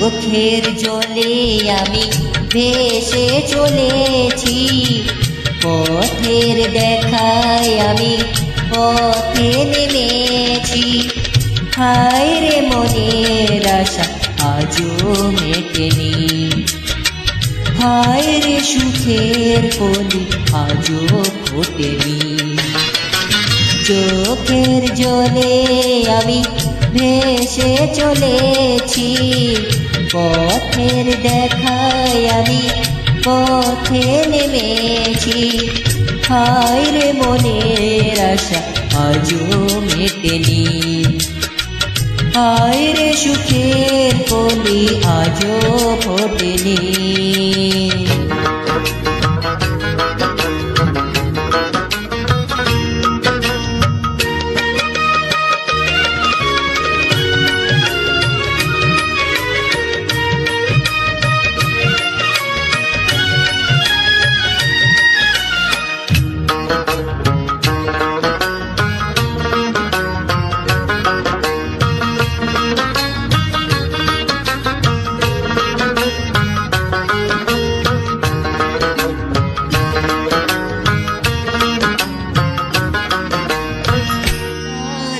চোখের জলে আমি ভেসে চলেছি। পথের দেখায় আমি পথে নেমেছি। হায় রে মনের আশা আজও মেটেনি। হায় রে সুখের কলি আজও ফোটেনি। চোখের জলে আমি ভেসে চলেছি। পথের দেখায় আমি পথে নেমেছি। হায় রে মনের আশা, আজও মেটেনি হায় রে সুখের কলি আজও ফোটেনি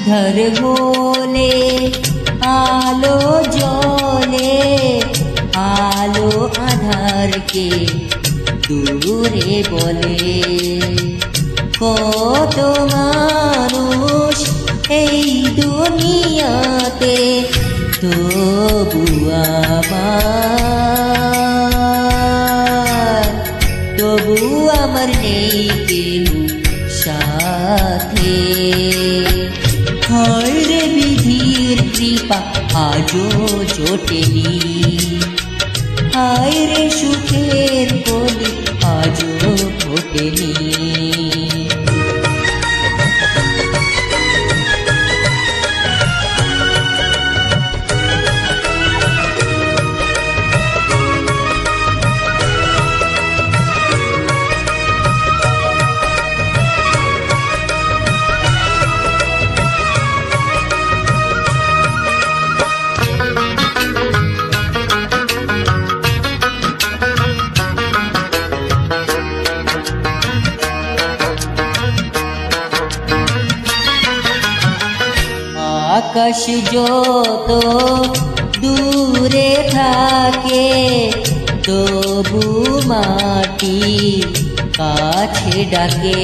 ধর বলে, আলো জলে আলো আধারকে দূরে বলে। কত মানুষ এই দুনিয়াতে, তবু আমার তবু আমার নেই আজও জোটেনি। হায় রে সুখের বলি আজও ফোটেনি। আকাশ যত দূরে থাকে, তবু মাটি কাছে ডাকে।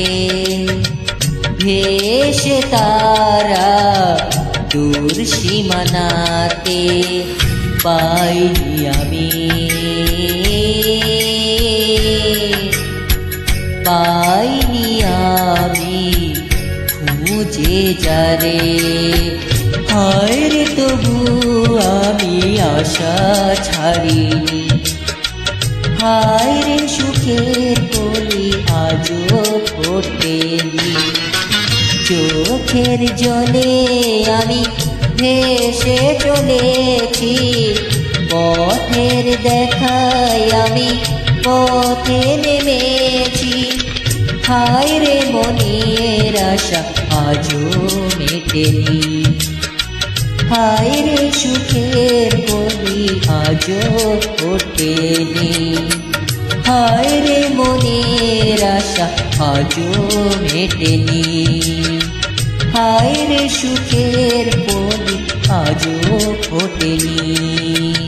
ভেসে তারা দূর সীমানাতে পাইনি আমি। পাইনি আমি খুঁজে যারে। হায় রে তবু আমি আশা ছাড়িনি। হায় রে সুখের বলি আজও ফোটেনি। চোখের জলে আমি ভেসে চলেছি। পথের দেখায় আমি পথে নেমেছি। হায় রে মনের আশা আজও মেটেনি। হায় রে সুখের বলি আজ ওঠেনি হায় রে মনের আশা আজ মেটেনি হায় রে সুখের বলি আজ ফোটেনি